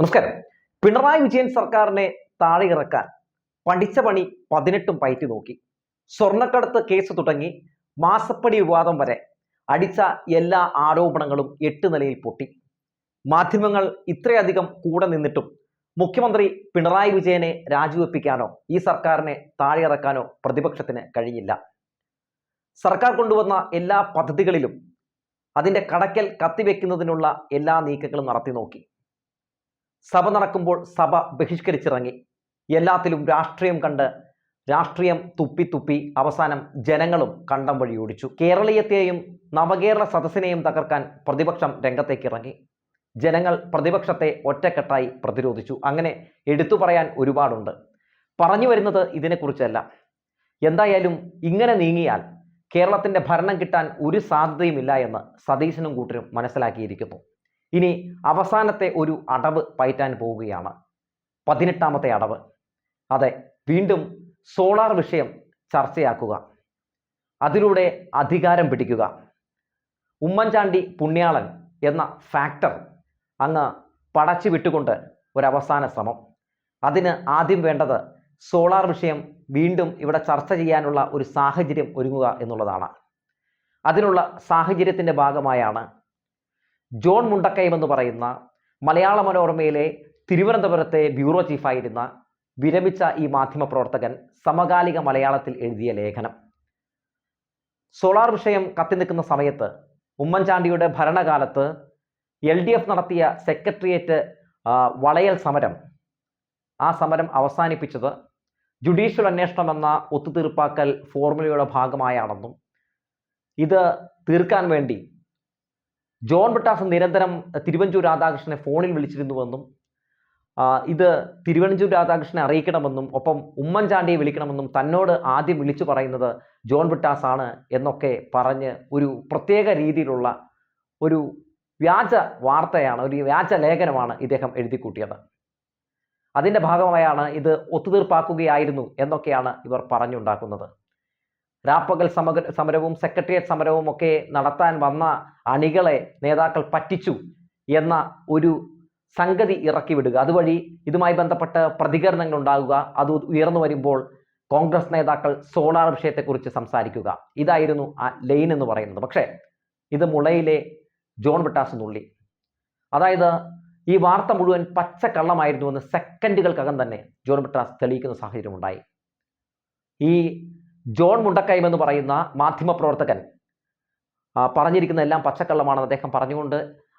നമസ്കാരം. പിണറായി വിജയൻ സർക്കാരിനെ താഴെ ഇറക്കാൻ പഠിച്ച പണി പതിനെട്ടും പയറ്റി നോക്കി. സ്വർണക്കടത്ത് കേസ് തുടങ്ങി. മാസപ്പടി വിവാദം വരെ അടിച്ച എല്ലാ ആരോപണങ്ങളും എട്ട് നിലയിൽ പൊട്ടി. മാധ്യമങ്ങൾ ഇത്രയധികം കൂടെ നിന്നിട്ടും മുഖ്യമന്ത്രി പിണറായി വിജയനെ രാജിവെപ്പിക്കാനോ ഈ സർക്കാരിനെ താഴെ ഇറക്കാനോ പ്രതിപക്ഷത്തിന് കഴിഞ്ഞില്ല. സർക്കാർ കൊണ്ടുവന്ന എല്ലാ പദ്ധതികളിലും അതിന്റെ കടക്കൽ കത്തിവെക്കുന്നതിനുള്ള എല്ലാ നീക്കങ്ങളും നടത്തി നോക്കി. സഭ നടക്കുമ്പോൾ സഭ ബഹിഷ്കരിച്ചിറങ്ങി. എല്ലാത്തിലും രാഷ്ട്രീയം കണ്ട് രാഷ്ട്രീയം തുപ്പി തുപ്പി അവസാനം ജനങ്ങളും കണ്ടം വഴി ഓടിച്ചു കേരളീയത്തെയും നവകേരള സദസ്സിനെയും തകർക്കാൻ പ്രതിപക്ഷം രംഗത്തേക്ക് ഇറങ്ങി ജനങ്ങൾ പ്രതിപക്ഷത്തെ ഒറ്റക്കെട്ടായി പ്രതിരോധിച്ചു. അങ്ങനെ എടുത്തു പറയാൻ ഒരുപാടുണ്ട്. പറഞ്ഞു വരുന്നത് ഇതിനെക്കുറിച്ചല്ല. എന്തായാലും ഇങ്ങനെ നീങ്ങിയാൽ കേരളത്തിന്റെ ഭരണം കിട്ടാൻ ഒരു സാധ്യതയുമില്ല എന്ന് സതീശനും കൂട്ടരും മനസ്സിലാക്കിയിരിക്കുന്നു. ഇനി അവസാനത്തെ ഒരു അടവ് പയറ്റാൻ പോവുകയാണ്. പതിനെട്ടാമത്തെ അടവ്. അതെ വീണ്ടും സോളാർ വിഷയം ചർച്ചയാക്കുക. അതിലൂടെ അധികാരം പിടിക്കുക. ഉമ്മൻചാണ്ടി പുണ്യാളൻ എന്ന ഫാക്ടർ അങ്ങ് പടച്ചു വിട്ടുകൊണ്ട് ഒരവസാന ശ്രമം. അതിന് ആദ്യം വേണ്ടത് സോളാർ വിഷയം വീണ്ടും ഇവിടെ ചർച്ച ചെയ്യാനുള്ള ഒരു സാഹചര്യം ഒരുങ്ങുക എന്നുള്ളതാണ്. അതിനുള്ള സാഹചര്യത്തിന്റെ ഭാഗമായാണ് ജോൺ മുണ്ടക്കയം എന്ന് പറയുന്ന മലയാള മനോരമയിലെ തിരുവനന്തപുരത്തെ ബ്യൂറോ ചീഫായിരുന്ന വിരമിച്ച ഈ മാധ്യമ പ്രവർത്തകൻ സമകാലിക മലയാളത്തിൽ എഴുതിയ ലേഖനം. സോളാർ വിഷയം കത്തി നിൽക്കുന്ന സമയത്ത് ഉമ്മൻചാണ്ടിയുടെ ഭരണകാലത്ത് എൽ ഡി എഫ് നടത്തിയ സെക്രട്ടേറിയറ്റ് വളയൽ സമരം. ആ സമരം അവസാനിപ്പിച്ചത് ജുഡീഷ്യൽ അന്വേഷണം എന്ന ഒത്തുതീർപ്പാക്കൽ ഫോർമുലയുടെ ഭാഗമായാണെന്നും ഇത് തീർക്കാൻ വേണ്ടി ജോൺ ബ്രിട്ടാസ് നിരന്തരം തിരുവഞ്ചൂർ രാധാകൃഷ്ണനെ ഫോണിൽ വിളിച്ചിരുന്നുവെന്നും ഇത് തിരുവഞ്ചൂർ രാധാകൃഷ്ണനെ അറിയിക്കണമെന്നും ഒപ്പം ഉമ്മൻചാണ്ടിയെ വിളിക്കണമെന്നും തന്നോട് ആദ്യം വിളിച്ചു പറയുന്നത് ജോൺ ബ്രിട്ടാസ് ആണ് എന്നൊക്കെ പറഞ്ഞ് ഒരു പ്രത്യേക രീതിയിലുള്ള ഒരു വ്യാജ വാർത്തയാണ് ഒരു വ്യാജ ലേഖനമാണ് ഇദ്ദേഹം എഴുതി കൂട്ടിയത് അതിന്റെ ഭാഗമായാണ് ഇത് ഒത്തുതീർപ്പാക്കുകയായിരുന്നു എന്നൊക്കെയാണ് ഇവർ പറഞ്ഞുണ്ടാക്കുന്നത്. രാപ്പകൽ സമര സമരവും സെക്രട്ടേറിയറ്റ് സമരവും ഒക്കെ നടത്താൻ വന്ന അണികളെ നേതാക്കൾ പറ്റിച്ചു എന്ന ഒരു സംഗതി ഇറക്കി വിടുക. അതുവഴി ഇതുമായി ബന്ധപ്പെട്ട് പ്രതികരണങ്ങൾ ഉണ്ടാകുക. അത് ഉയർന്നു വരുമ്പോൾ കോൺഗ്രസ് നേതാക്കൾ സോളാർ വിഷയത്തെക്കുറിച്ച് സംസാരിക്കുക. ഇതായിരുന്നു ആ ലൈൻ എന്ന് പറയുന്നത്. പക്ഷേ ഇത് മുളയിലെ ജോൺ വിട്ടാസ് നുള്ളി. അതായത് ഈ വാർത്ത മുഴുവൻ പച്ചക്കള്ളമായിരുന്നുവെന്ന് സെക്കൻഡുകൾക്കകം തന്നെ ജോൺ വിട്ടാസ് തെളിയിക്കുന്ന സാഹചര്യം ഉണ്ടായി ഈ ജോൺ മുണ്ടക്കയം എന്ന് പറയുന്ന മാധ്യമപ്രവർത്തകൻ. പറഞ്ഞിരിക്കുന്ന എല്ലാം പച്ചക്കള്ളമാണെന്ന് അദ്ദേഹം പറഞ്ഞുകൊണ്ട്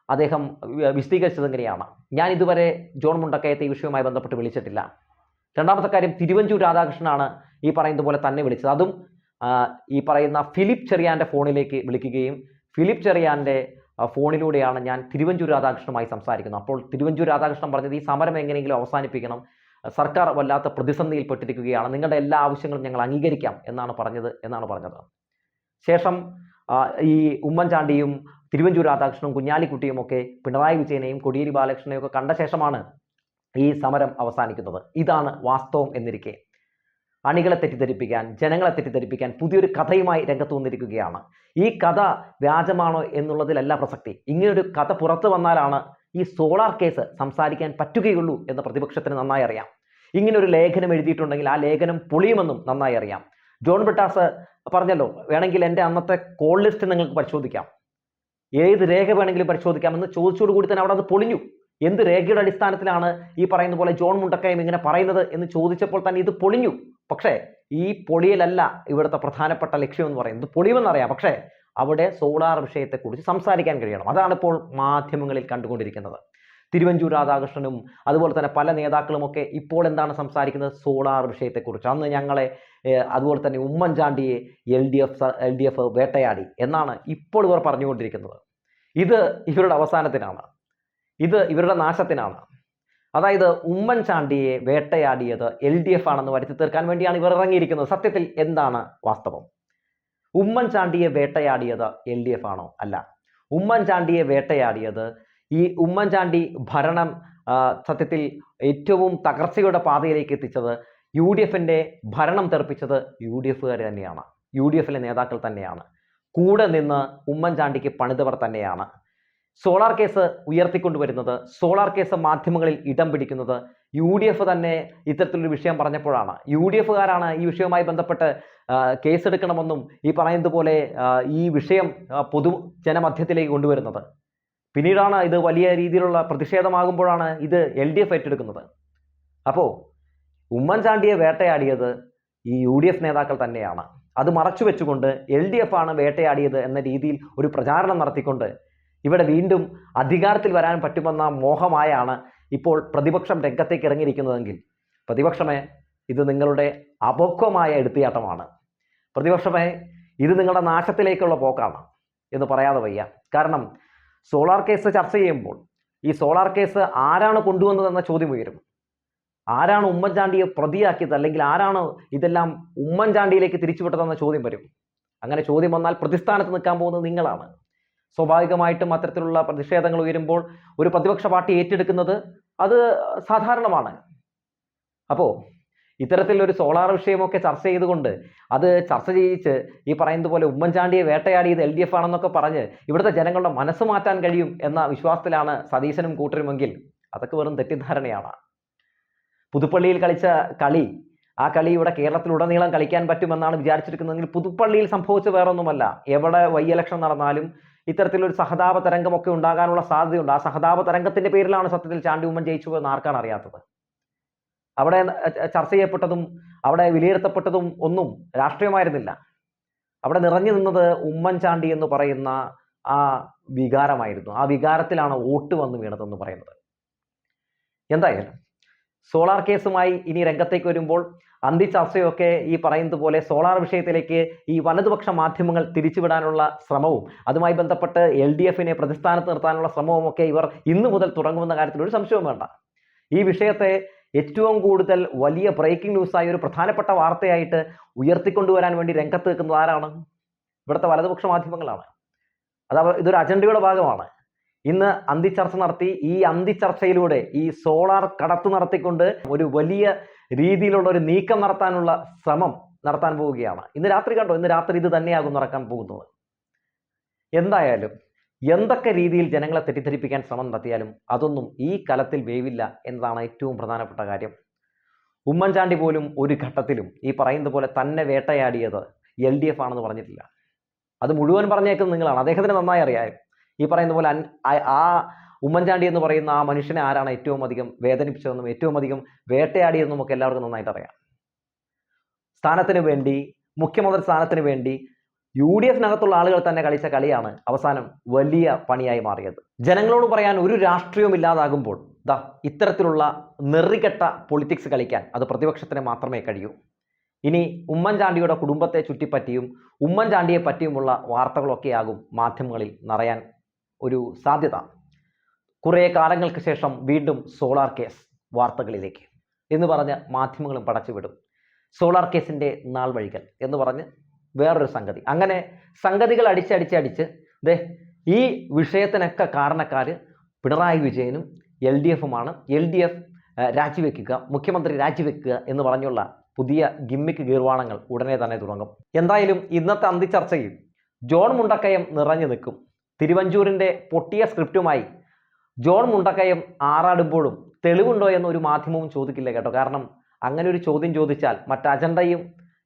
അദ്ദേഹം വിശദീകരിച്ചത് എങ്ങനെയാണ് ഞാൻ ഇതുവരെ ജോൺ മുണ്ടക്കയത്തെ ഈ വിഷയവുമായി ബന്ധപ്പെട്ട് വിളിച്ചിട്ടില്ല. രണ്ടാമത്തെ കാര്യം തിരുവഞ്ചൂർ രാധാകൃഷ്ണനാണ് ഈ പറയുന്നത് പോലെ തന്നെ വിളിച്ചത്. അതും ഈ പറയുന്ന ഫിലിപ്പ് ചെറിയാന്റെ ഫോണിലേക്ക് വിളിക്കുകയും ഫിലിപ്പ് ചെറിയാന്റെ ഫോണിലൂടെയാണ് ഞാൻ തിരുവഞ്ചൂർ രാധാകൃഷ്ണനുമായി സംസാരിക്കുന്നത്. അപ്പോൾ തിരുവഞ്ചൂർ രാധാകൃഷ്ണൻ പറഞ്ഞത് ഈ സമരം എങ്ങനെയെങ്കിലും അവസാനിപ്പിക്കണം. സർക്കാർ വല്ലാത്ത പ്രതിസന്ധിയിൽപ്പെട്ടിരിക്കുകയാണ് നിങ്ങളുടെ എല്ലാ ആവശ്യങ്ങളും ഞങ്ങൾ അംഗീകരിക്കാം എന്നാണ് പറഞ്ഞത് എന്നാണ് പറഞ്ഞത്. ശേഷം ഈ ഉമ്മൻചാണ്ടിയും തിരുവഞ്ചൂർ രാധാകൃഷ്ണനും കുഞ്ഞാലിക്കുട്ടിയും ഒക്കെ പിണറായി വിജയനെയും കൊടിയേരി ബാലകൃഷ്ണനെയും ഒക്കെ കണ്ട ശേഷമാണ് ഈ സമരം അവസാനിക്കുന്നത്. ഇതാണ് വാസ്തവം എന്നിരിക്കെ. അണികളെ തെറ്റിദ്ധരിപ്പിക്കാൻ ജനങ്ങളെ തെറ്റിദ്ധരിപ്പിക്കാൻ പുതിയൊരു കഥയുമായി രംഗത്ത് വന്നിരിക്കുകയാണ്. ഈ കഥ വ്യാജമാണോ എന്നുള്ളതിലല്ല പ്രസക്തി. ഇങ്ങനൊരു കഥ പുറത്തു വന്നാലാണ് ഈ സോളാർ കേസ് സംസാരിക്കാൻ പറ്റുകയുള്ളൂ എന്ന് പ്രതിപക്ഷത്തിന് നന്നായി അറിയാം. ഇങ്ങനെ ഒരു ലേഖനം എഴുതിയിട്ടുണ്ടെങ്കിൽ ആ ലേഖനം പൊളിയുമെന്നും നന്നായി അറിയാം. ജോൺ ബ്രിട്ടാസ് പറഞ്ഞല്ലോ വേണമെങ്കിൽ എന്റെ അന്നത്തെ കോൾ ലിസ്റ്റ് നിങ്ങൾക്ക് പരിശോധിക്കാം. ഏത് രേഖ വേണമെങ്കിലും പരിശോധിക്കാമെന്ന് ചോദിച്ചോടുകൂടി തന്നെ അവിടെ അത് പൊളിഞ്ഞു. എന്ത് രേഖയുടെ അടിസ്ഥാനത്തിലാണ് ഈ പറയുന്ന പോലെ ജോൺ മുണ്ടക്കയം ഇങ്ങനെ പറയുന്നത്? എന്ന് ചോദിച്ചപ്പോൾ തന്നെ ഇത് പൊളിഞ്ഞു. പക്ഷേ ഈ പൊളിയലല്ല ഇവിടുത്തെ പ്രധാനപ്പെട്ട ലക്ഷ്യം എന്ന് പറയുന്നത്. പൊളിയുമെന്നറിയാം. പക്ഷേ അവിടെ സോളാർ വിഷയത്തെക്കുറിച്ച് സംസാരിക്കാൻ കഴിയണം. അതാണ് ഇപ്പോൾ മാധ്യമങ്ങളിൽ കണ്ടുകൊണ്ടിരിക്കുന്നത്. തിരുവഞ്ചൂർ രാധാകൃഷ്ണനും അതുപോലെ തന്നെ പല നേതാക്കളുമൊക്കെ ഇപ്പോൾ എന്താണ് സംസാരിക്കുന്നത്? സോളാർ വിഷയത്തെക്കുറിച്ച്. അന്ന് ഞങ്ങളെ അതുപോലെ തന്നെ ഉമ്മൻചാണ്ടിയെ L D F L D F വേട്ടയാടി എന്നാണ് ഇപ്പോൾ ഇവർ പറഞ്ഞുകൊണ്ടിരിക്കുന്നത്. ഇത് ഇവരുടെ അവസാനത്തിനാണ്. ഇത് ഇവരുടെ നാശത്തിനാണ്. അതായത് ഉമ്മൻചാണ്ടിയെ വേട്ടയാടിയത് എൽ ഡി എഫ് ആണെന്ന് വരുത്തി തീർക്കാൻ വേണ്ടിയാണ് ഇവർ ഇറങ്ങിയിരിക്കുന്നത്. സത്യത്തിൽ എന്താണ് വാസ്തവം? ഉമ്മൻചാണ്ടിയെ വേട്ടയാടിയത് എൽ ഡി എഫ് ആണോ? അല്ല. ഉമ്മൻചാണ്ടിയെ വേട്ടയാടിയത് ഈ ഉമ്മൻചാണ്ടി ഭരണം സത്യത്തിൽ ഏറ്റവും തകർച്ചയുടെ പാതയിലേക്ക് എത്തിച്ചത് യു ഡി എഫിന്റെ ഭരണം തെറിപ്പിച്ചത് യു ഡി എഫുകാർ തന്നെയാണ്. യു ഡി എഫിലെ നേതാക്കൾ തന്നെയാണ്. കൂടെ നിന്ന് ഉമ്മൻചാണ്ടിക്ക് പണിതവർ തന്നെയാണ്. സോളാർ കേസ് ഉയർത്തിക്കൊണ്ടുവരുന്നത് സോളാർ കേസ് മാധ്യമങ്ങളിൽ ഇടം പിടിക്കുന്നത് യു ഡി എഫ് തന്നെ ഇത്തരത്തിലൊരു വിഷയം പറഞ്ഞപ്പോഴാണ്. യു ഡി എഫുകാരാണ് ഈ വിഷയവുമായി ബന്ധപ്പെട്ട് കേസെടുക്കണമെന്നും ഈ പറയുന്നത് പോലെ ഈ വിഷയം പൊതു ജനമധ്യത്തിലേക്ക് കൊണ്ടുവരുന്നത്. പിന്നീടാണ് ഇത് വലിയ രീതിയിലുള്ള പ്രതിഷേധമാകുമ്പോഴാണ് ഇത് എൽ ഡി എഫ് ഏറ്റെടുക്കുന്നത്. അപ്പോൾ ഉമ്മൻചാണ്ടിയെ വേട്ടയാടിയത് ഈ യു ഡി എഫ് നേതാക്കൾ തന്നെയാണ്. അത് മറച്ചു വെച്ചുകൊണ്ട് എൽ ഡി എഫ് ആണ് വേട്ടയാടിയത് എന്ന രീതിയിൽ ഒരു പ്രചാരണം നടത്തിക്കൊണ്ട് ഇവിടെ വീണ്ടും അധികാരത്തിൽ വരാൻ പറ്റുമെന്ന മോഹമായാണ് ഇപ്പോൾ പ്രതിപക്ഷം രംഗത്തേക്ക് ഇറങ്ങിയിരിക്കുന്നതെങ്കിൽ. പ്രതിപക്ഷമേ ഇത് നിങ്ങളുടെ അപക്വമായ എടുത്തിയാട്ടമാണ് പ്രതിപക്ഷമേ ഇത് നിങ്ങളുടെ നാശത്തിലേക്കുള്ള പോക്കാണ് എന്ന് പറയാതെ വയ്യ. കാരണം സോളാർ കേസ് ചർച്ച ചെയ്യുമ്പോൾ ഈ സോളാർ കേസ് ആരാണ് കൊണ്ടുവന്നതെന്ന ചോദ്യം ഉയരും. ആരാണ് ഉമ്മൻചാണ്ടിയെ പ്രതിയാക്കിയത് അല്ലെങ്കിൽ ആരാണ് ഇതെല്ലാം ഉമ്മൻചാണ്ടിയിലേക്ക് തിരിച്ചുവിട്ടതെന്ന ചോദ്യം വരും. അങ്ങനെ ചോദ്യം വന്നാൽ പ്രതിസ്ഥാനത്ത് നിൽക്കാൻ പോകുന്നത് നിങ്ങളാണ്. സ്വാഭാവികമായിട്ടും അത്തരത്തിലുള്ള പ്രതിഷേധങ്ങൾ ഉയരുമ്പോൾ ഒരു പ്രതിപക്ഷ പാർട്ടി ഏറ്റെടുക്കുന്നത് അത് സാധാരണമാണ്. അപ്പോൾ ഇത്തരത്തിലൊരു സോളാർ വിഷയമൊക്കെ ചർച്ച ചെയ്തുകൊണ്ട് അത് ചർച്ച ചെയ്യിച്ച് ഈ പറയുന്നത് പോലെ ഉമ്മൻചാണ്ടിയെ വേട്ടയാടിയത് എൽ ഡി എഫ് ആണെന്നൊക്കെ പറഞ്ഞ് ഇവിടുത്തെ ജനങ്ങളുടെ മനസ്സ് മാറ്റാൻ കഴിയും എന്ന വിശ്വാസത്തിലാണ് സതീശനും കൂട്ടരുമെങ്കിൽ അതൊക്കെ വെറും തെറ്റിദ്ധാരണയാണ്. പുതുപ്പള്ളിയിൽ കളിച്ച കളി ആ കളി ഇവിടെ കേരളത്തിലുടനീളം കളിക്കാൻ പറ്റുമെന്നാണ് വിചാരിച്ചിരിക്കുന്നതെങ്കിൽ പുതുപ്പള്ളിയിൽ സംഭവിച്ച വേറൊന്നുമല്ല. എവിടെ വൈ ഇലക്ഷൻ നടന്നാലും ഇത്തരത്തിലൊരു സഹതാപ തരംഗമൊക്കെ ഉണ്ടാകാനുള്ള സാധ്യതയുണ്ട്. ആ സഹതാപ തരംഗത്തിന്റെ പേരിലാണ് സത്യത്തിൽ ചാണ്ടി ഉമ്മൻ ജയിച്ചു എന്ന് ആർക്കാണ് അറിയാത്തത്? അവിടെ ചർച്ച ചെയ്യപ്പെട്ടതും അവിടെ വിലയിരുത്തപ്പെട്ടതും ഒന്നും രാഷ്ട്രീയമായിരുന്നില്ല. അവിടെ നിറഞ്ഞു നിന്നത് ഉമ്മൻചാണ്ടി എന്ന് പറയുന്ന ആ വികാരമായിരുന്നു. ആ വികാരത്തിലാണ് വോട്ട് വന്നു വീണതെന്ന് പറയുന്നത്. എന്തായാലും സോളാർ കേസുമായി ഇനി രംഗത്തേക്ക് വരുമ്പോൾ അന്തി ചർച്ചയൊക്കെ ഈ പറയുന്നത് പോലെ സോളാർ വിഷയത്തിലേക്ക് ഈ വലതുപക്ഷ മാധ്യമങ്ങൾ തിരിച്ചുവിടാനുള്ള ശ്രമവും അതുമായി ബന്ധപ്പെട്ട് എൽ ഡി എഫിനെ പ്രതിസ്ഥാനത്ത് നിർത്താനുള്ള ശ്രമവും ഒക്കെ ഇവർ ഇന്നു മുതൽ തുടങ്ങുമെന്ന കാര്യത്തിൽ ഒരു സംശയവും വേണ്ട. ഈ വിഷയത്തെ ഏറ്റവും കൂടുതൽ വലിയ ബ്രേക്കിംഗ് ന്യൂസായ ഒരു പ്രധാനപ്പെട്ട വാർത്തയായിട്ട് ഉയർത്തിക്കൊണ്ടുവരാൻ വേണ്ടി രംഗത്ത് നിൽക്കുന്നത് ആരാണ്? ഇവിടുത്തെ വലതുപക്ഷ മാധ്യമങ്ങളാണ്. അത് ഇതൊരു അജണ്ടയുടെ ഭാഗമാണ്. ഇന്ന് അന്തിച്ചർച്ച നടത്തി ഈ അന്തിച്ചർച്ചയിലൂടെ ഈ സോളാർ കടത്ത് നടത്തിക്കൊണ്ട് ഒരു വലിയ രീതിയിലുള്ള ഒരു നീക്കം നടത്താനുള്ള ശ്രമം നടത്താൻ പോവുകയാണ്. ഇന്ന് രാത്രി കണ്ടോ? ഇന്ന് രാത്രി ഇത് തന്നെയാകും നടക്കാൻ പോകുന്നത്. എന്തായാലും എന്തൊക്കെ രീതിയിൽ ജനങ്ങളെ തെറ്റിദ്ധരിപ്പിക്കാൻ ശ്രമം നടത്തിയാലും അതൊന്നും ഈ കലത്തിൽ വേവില്ല എന്നതാണ് ഏറ്റവും പ്രധാനപ്പെട്ട കാര്യം. ഉമ്മൻചാണ്ടി പോലും ഒരു ഘട്ടത്തിലും ഈ പറയുന്നത് പോലെ തന്നെ വേട്ടയാടിയത് എൽ ഡി എഫ് ആണെന്ന് പറഞ്ഞിട്ടില്ല. അത് മുഴുവൻ പറഞ്ഞേക്കുന്നത് നിങ്ങളാണ്. അദ്ദേഹത്തിന് നന്നായി അറിയാം. ഈ പറയുന്ന പോലെ ആ- ഉമ്മൻചാണ്ടി എന്ന് പറയുന്ന ആ മനുഷ്യനെ ആരാണ് ഏറ്റവും അധികം വേദനിപ്പിച്ചതെന്നും ഏറ്റവും അധികം വേട്ടയാടിയതെന്നും ഒക്കെ എല്ലാവർക്കും നന്നായിട്ട് അറിയാം. സ്ഥാനത്തിന് വേണ്ടി മുഖ്യമന്ത്രി സ്ഥാനത്തിന് വേണ്ടി യു ഡി എഫിനകത്തുള്ള ആളുകൾ തന്നെ കളിച്ച കളിയാണ് അവസാനം വലിയ പണിയായി മാറിയത്. ജനങ്ങളോട് പറയാൻ ഒരു രാഷ്ട്രീയവും ഇല്ലാതാകുമ്പോൾ ദാ ഇത്തരത്തിലുള്ള നെറികെട്ട പൊളിറ്റിക്സ് കളിക്കാൻ അത് പ്രതിപക്ഷത്തിന് മാത്രമേ കഴിയൂ. ഇനി ഉമ്മൻചാണ്ടിയുടെ കുടുംബത്തെ ചുറ്റിപ്പറ്റിയും ഉമ്മൻചാണ്ടിയെ പറ്റിയുമുള്ള വാർത്തകളൊക്കെയാകും മാധ്യമങ്ങളിൽ നിറയാൻ ഒരു സാധ്യത. കുറേ കാലങ്ങൾക്ക് ശേഷം വീണ്ടും സോളാർ കേസ് വാർത്തകളിലേക്ക് എന്ന് പറഞ്ഞ് മാധ്യമങ്ങളും പടച്ചുവിടും. സോളാർ കേസിന്റെ നാൾ വഴികൾ എന്ന് പറഞ്ഞ് വേറൊരു സംഗതി. അങ്ങനെ സംഗതികൾ അടിച്ചടിച്ചടിച്ച് ദേ ഈ വിഷയത്തിനൊക്കെ കാരണക്കാർ പിണറായി വിജയനും എൽ ഡി എഫുമാണ്. എൽ ഡി എഫ് രാജിവെക്കുക മുഖ്യമന്ത്രി രാജിവെക്കുക എന്ന് പറഞ്ഞുള്ള പുതിയ ഗിമ്മിക്ക് ഗീർവാണങ്ങൾ ഉടനെ തന്നെ തുടങ്ങും. എന്തായാലും ഇന്നത്തെ അന്തിച്ചർച്ചയിൽ ജോൺ മുണ്ടക്കയം നിറഞ്ഞു നിൽക്കും. തിരുവഞ്ചൂരിന്റെ പൊട്ടിയ സ്ക്രിപ്റ്റുമായി ജോൺ മുണ്ടക്കയം ആറാടുമ്പോഴും തെളിവുണ്ടോ എന്നൊരു മാധ്യമവും ചോദിക്കില്ല കേട്ടോ. കാരണം അങ്ങനെ ഒരു ചോദ്യം ചോദിച്ചാൽ മറ്റ് അജണ്ടയും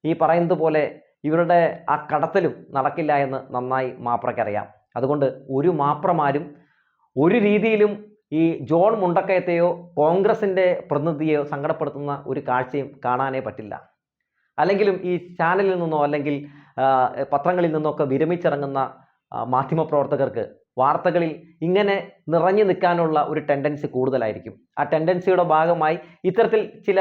ഈ പറയുന്നത് പോലെ ഇവരുടെ ആ കടത്തലും നടക്കില്ല എന്ന് നന്നായി മാപ്രക്കറിയാം. അതുകൊണ്ട് ഒരു മാപ്രമാരും ഒരു രീതിയിലും ഈ ജോൺ മുണ്ടക്കയത്തെയോ കോൺഗ്രസിന്റെ പ്രതിനിധിയെയോ സങ്കടപ്പെടുത്തുന്ന ഒരു കാഴ്ചയും കാണാനേ പറ്റില്ല. അല്ലെങ്കിലും ഈ ചാനലിൽ നിന്നോ അല്ലെങ്കിൽ പത്രങ്ങളിൽ നിന്നോ ഒക്കെ വിരമിച്ചിറങ്ങുന്ന മാധ്യമപ്രവർത്തകർക്ക് വാർത്തകളിൽ ഇങ്ങനെ നിറഞ്ഞു നിൽക്കാനുള്ള ഒരു ടെൻഡൻസി കൂടുതലായിരിക്കും. ആ ടെൻഡൻസിയുടെ ഭാഗമായി ഇത്തരത്തിൽ ചില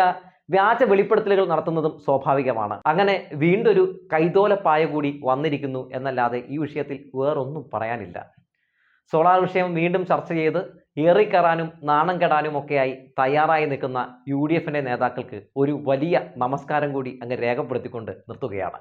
വ്യാജ വെളിപ്പെടുത്തലുകൾ നടത്തുന്നതും സ്വാഭാവികമാണ്. അങ്ങനെ വീണ്ടൊരു കൈതോല കൈതോലപ്പായ കൂടി വന്നിരിക്കുന്നു എന്നല്ലാതെ ഈ വിഷയത്തിൽ വേറൊന്നും പറയാനില്ല. സോളാർ വിഷയം വീണ്ടും ചർച്ച ചെയ്ത് ഏറിക്കറാനും നാണം കെടാനും ഒക്കെയായി തയ്യാറായി നിൽക്കുന്ന യു ഡി എഫിന്റെ നേതാക്കൾക്ക് ഒരു വലിയ നമസ്കാരം കൂടി അങ്ങ് രേഖപ്പെടുത്തിക്കൊണ്ട് നിർത്തുകയാണ്.